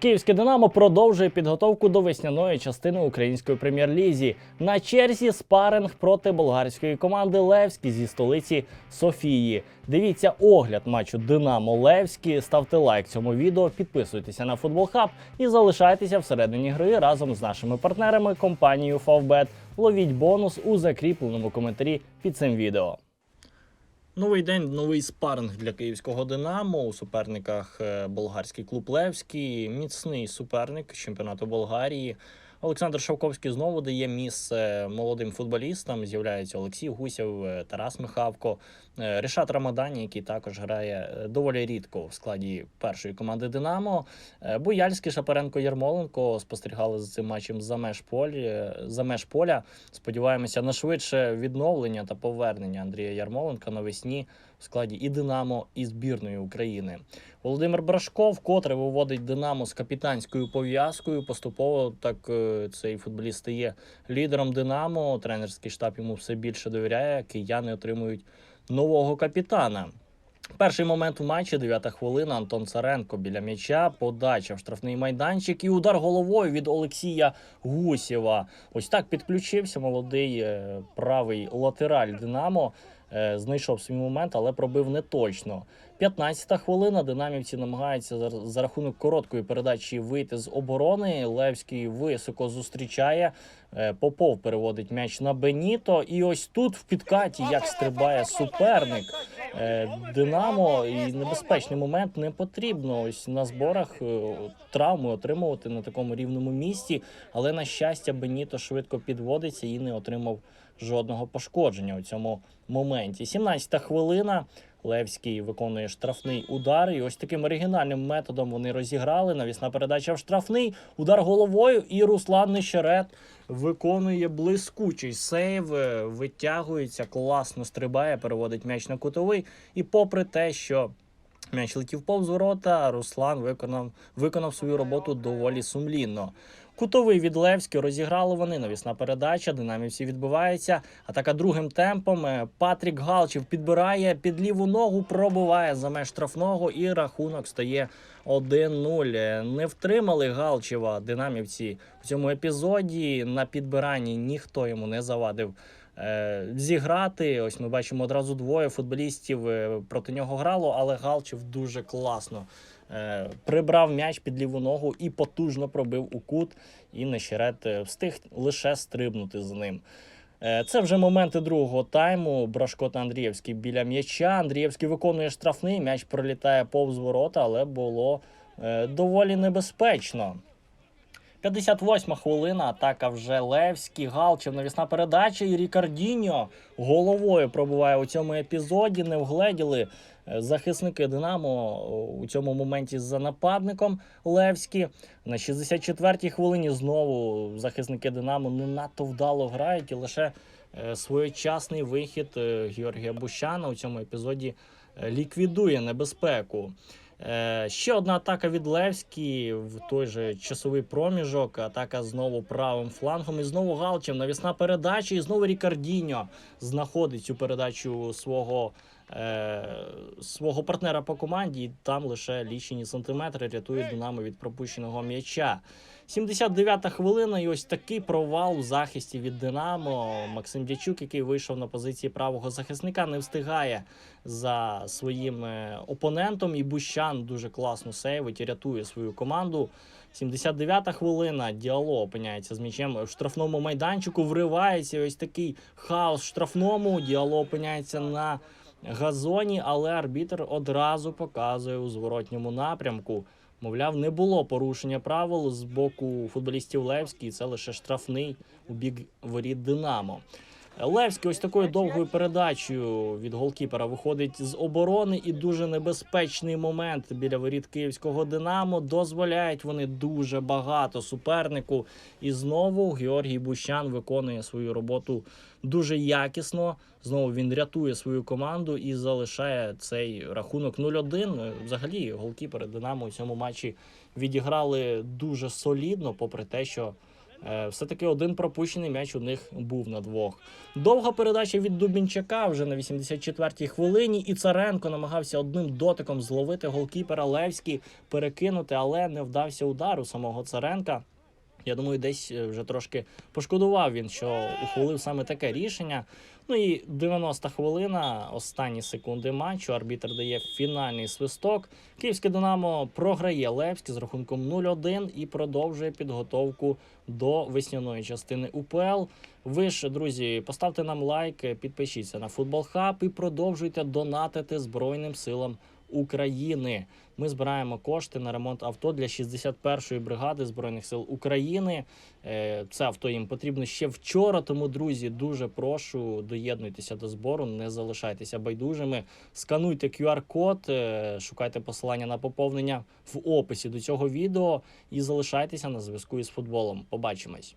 Київське Динамо продовжує підготовку до весняної частини української прем'єр-лізі. На черзі спаринг проти болгарської команди Левські зі столиці Софії. Дивіться огляд матчу Динамо Левські. Ставте лайк цьому відео, підписуйтеся на Футбол Хаб і залишайтеся всередині гри разом з нашими партнерами компанією Favbet. Ловіть бонус у закріпленому коментарі під цим відео. Новий день, новий спаринг для київського Динамо. У суперниках е, болгарський клуб Левський, міцний суперник чемпіонату Болгарії. Олександр Шавковський знову дає місце молодим футболістам. З'являється Олексій Гусєв, е, Тарас Михавко, е, Ришат Рамадані, який також грає е, доволі рідко в складі першої команди Динамо. Буяльський, Шапаренко, Ярмоленко спостерігали за цим матчем за меж полі, за меж поля. Сподіваємося на швидше відновлення та повернення Андрія Ярмоленка навесні в складі і Динамо, і збірної України. Володимир Брашко вкотре виводить Динамо з капітанською пов'язкою. Поступово так е, цей футболіст стає лідером Динамо. Тренерський штаб йому все більше довіряє. Кияни отримують нового капітана. Перший момент у матчі, 9 хвилина. Антон Царенко біля м'яча, подача в штрафний майданчик і удар головою від Олексія Гусєва. Ось так підключився молодий е, правий латераль Динамо. Е, Знайшов свій момент, але пробив не точно. 15-та хвилина. Динамівці намагаються за, рахунок короткої передачі вийти з оборони. Левський високо зустрічає. Е, Попов переводить м'яч на Беніто. І ось тут в підкаті як стрибає суперник. Е, Динамо і небезпечний момент не потрібно. Ось на зборах е, травми отримувати на такому рівному місці. Але на щастя, Беніто швидко підводиться і не отримав жодного пошкодження у цьому моменті. 17-та хвилина. Левський виконує штрафний удар. І ось таким оригінальним методом вони розіграли. Навісна передача в штрафний, удар головою, і Руслан Нещерет виконує блискучий сейв, е, витягується, класно стрибає, переводить м'яч на кутовий. І попри те, що м'яч летів повз ворота, Руслан виконав, виконав свою роботу доволі сумлінно. Кутовий від Левський розіграли вони. Навісна передача. Динамівці відбиваються. Атака другим темпом. Е, Патрік Галчев підбирає під ліву ногу, пробуває за меж штрафного, і рахунок стає 1-0. Е, Не втримали Галчева динамівці в цьому епізоді. На підбиранні ніхто йому не завадив. е, Зіграти, ось ми бачимо одразу двоє футболістів проти нього грало, але Галчев дуже класно прибрав м'яч під ліву ногу і потужно пробив у кут. І Нещерет е, встиг лише стрибнути з ним. Е, Це вже моменти другого тайму. Брашко та Андрієвський біля м'яча. Андрієвський виконує штрафний. М'яч пролітає повз ворота, але було е, доволі небезпечно. 58 хвилина. Атака вже Левський, Галчев, навісна передача. І Рікардіньо головою пробуває у цьому епізоді. Не вгледіли е, захисники Динамо у цьому моменті за нападником Левські. На 64-й хвилині знову захисники Динамо не надто вдало грають і лише е, своєчасний вихід е, Георгія Бущана у цьому епізоді е, ліквідує небезпеку. Е, Ще одна атака від Левський в той же часовий проміжок. Атака знову правим флангом. І знову Галчев. Навісна передача. І знову Рікардіньо знаходить цю передачу свого, е, свого партнера по команді. І там лише лічені сантиметри рятує Динамо від пропущеного м'яча. 79-та хвилина, і ось такий провал у захисті від Динамо. Максим Дячук, який вийшов на позиції правого захисника, не встигає за своїм е, опонентом. І Бущан дуже класно сейвить і рятує свою команду. 79-та хвилина. Діало опиняється з м'ячем в штрафному майданчику. Вривається ось такий хаос в штрафному. Діало опиняється на газоні, але арбітр одразу показує у зворотньому напрямку. Мовляв, не було порушення правил з боку футболістів Левський. Це лише штрафний у бік воріт Динамо. Левський ось такою довгою передачею від голкіпера виходить з оборони, і дуже небезпечний момент біля воріт київського Динамо. Дозволяють вони дуже багато супернику. І знову Георгій Бущан виконує свою роботу дуже якісно. Знову він рятує свою команду і залишає цей рахунок 0-1. Взагалі, голкіпери Динамо у цьому матчі відіграли дуже солідно, попри те, що Все-таки один пропущений м'яч у них був на двох. Довга передача від Дубінчака вже на 84-й хвилині. І Царенко намагався одним дотиком зловити голкіпера Левський, перекинути, але не вдався удар у самого Царенка. Я думаю, десь е, вже трошки пошкодував він, що ухвалив саме таке рішення. Ну і 90 хвилина, останні секунди матчу. Арбітр дає фінальний свисток. Київське Динамо програє Левський з рахунком 0-1 і продовжує підготовку до весняної частини УПЛ. Ви ж, друзі, поставте нам лайк, підпишіться на Футбол Хаб і продовжуйте донатити Збройним силам України. Ми збираємо кошти на ремонт авто для 61-ї бригади збройних сил України. Е, Це авто їм потрібно ще вчора. Тому, друзі, дуже прошу доєднуйтеся до збору, не залишайтеся байдужими. Скануйте QR-код, е, шукайте посилання на поповнення в описі до цього відео і залишайтеся на зв'язку із футболом. Побачимось.